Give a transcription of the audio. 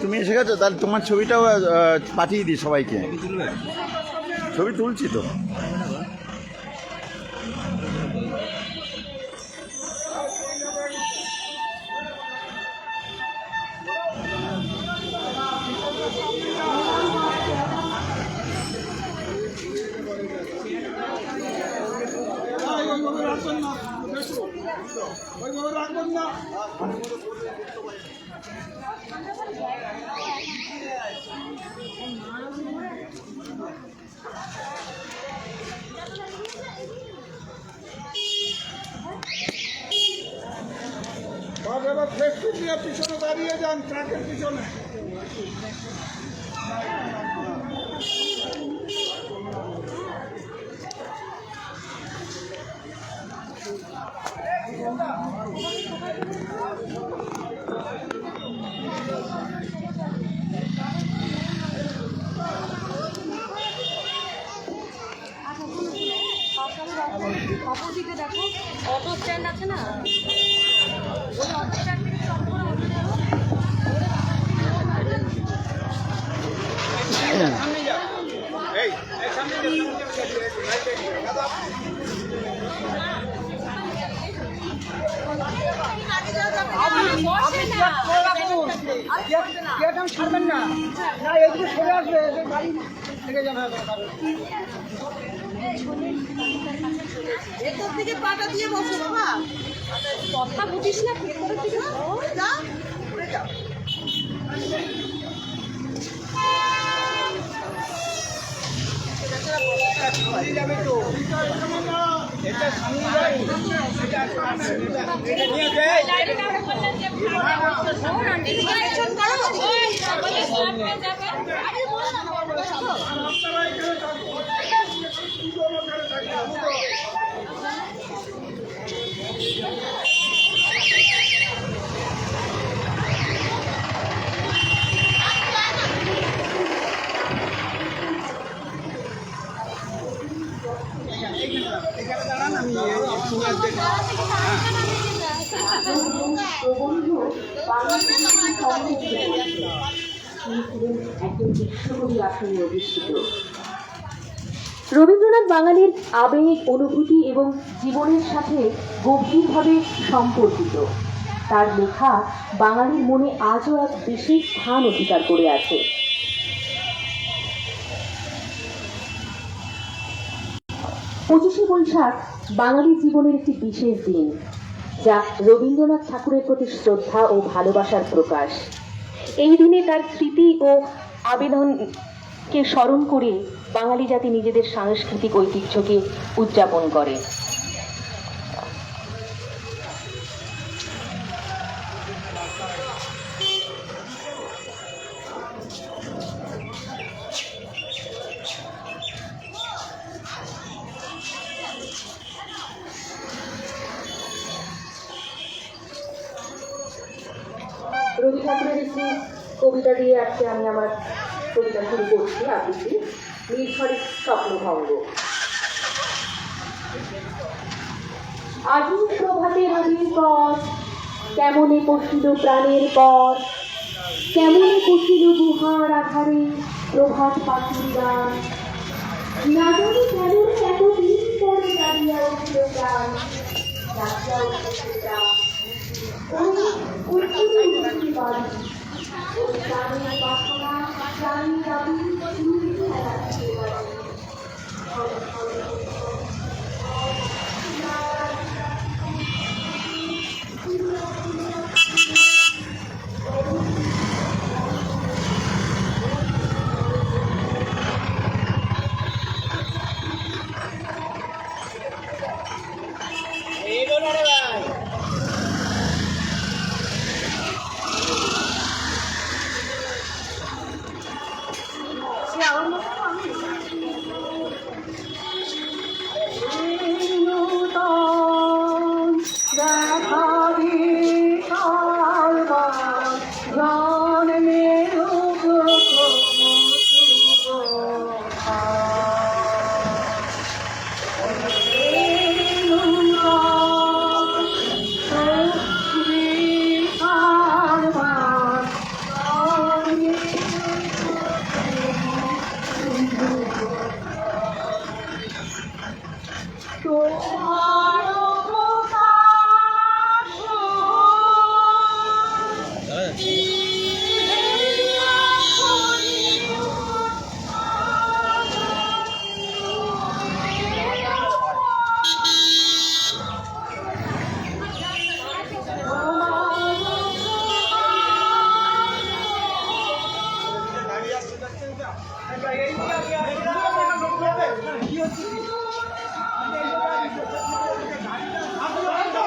তুমি এসে গেছো? তাহলে তোমার ছবিটাও পাঠিয়ে দিই সবাইকে। ছবি তুলছি তো। সব এবার ফেসটু দিয়ে পিছনে দাঁড়িয়ে যান ট্রাকের পিছনে অপোজিটে দেখো। অটো স্ট্যান্ড আছে না? ওই অটো স্ট্যান্ড থেকে সম্পূর্ণ অটো যাব কেটে ছাড়বেন না না এদিকে সরে আসবে গাড়ি থেকে যাবে ভেতর থেকে পাটা দিয়ে বসো বাবা কথা বুঝিস না ভেতরের দিকে যা উড়ে যাও যাবে তো এটা সামনে যাই এটা নিয়ে যাই পেছন করো আপনারা রবীন্দ্রনাথ বাঙালির আবেগ, অনুভূতি এবং জীবনের সাথে গভীরভাবে সম্পর্কিত। তার লেখা বাঙালির মনে আজও এক বিশেষ স্থান অধিকার করে আছে। পঁচিশে বৈশাখ বাঙালি জীবনের একটি বিশেষ দিন, যা রবীন্দ্রনাথ ঠাকুরের প্রতি শ্রদ্ধা ও ভালোবাসার প্রকাশ। এই দিনে তার স্মৃতি ও আবেদনকে স্মরণ করে বাঙালি জাতি নিজেদের সাংস্কৃতিক ঐতিহ্যকে উদযাপন করে। রবি ঠাকুরের একটি কবিতা দিয়ে আজকে আমি আমার কবিতা শুরু করছি, আবৃত্তি। নির্ভরিক স্বপ্নভঙ্গ। আজি প্রভাতে রবির পর কেমনে পশিল প্রাণের পর কেমনে পশিল গুহার আধারে প্রভাত পাখির গান। না জানি কেন এতদিন পরে দাঁড়িয়া উঠল গান উঠেছে প্রাণ। ওই উত্তরে 不。